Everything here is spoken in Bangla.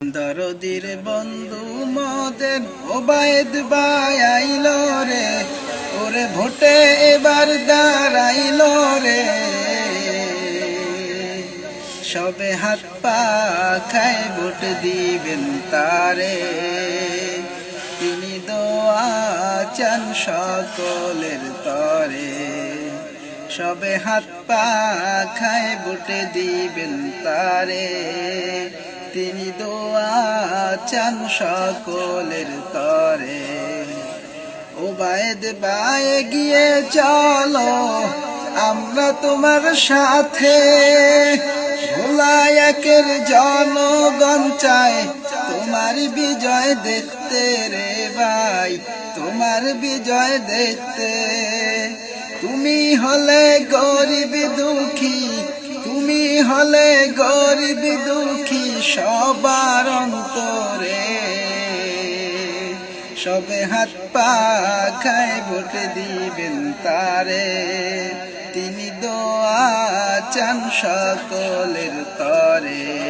দরদির বন্ধু মদের ওবায়দ বায়াইল রে, ওরে ভোটে এবার দাঁড়াইল রে। সবে হাত পা খায় ভোট দিবেন তারে, তিনি দোয়া চান সকলের তরে। সবে হাত পা খায় ভোটে দিবেন তারে তিনি দোয়া চান সকলের তরে। ও বায়েদ বায়ে গিয়ে চলো, আমরা তোমার সাথে। ভোলায়কের জনগণ চায়, তোমার বিজয় দেখতে রে ভাই, তোমার বিজয় দেখতে। তুমি হলে গরিব দুঃখী, তুমি হলে গরিব দুঃখী সবার অন্তরে। সবে হাত পা খায় ভোট দিবেন তারে। তিনি দোয়া চান সকলের তরে।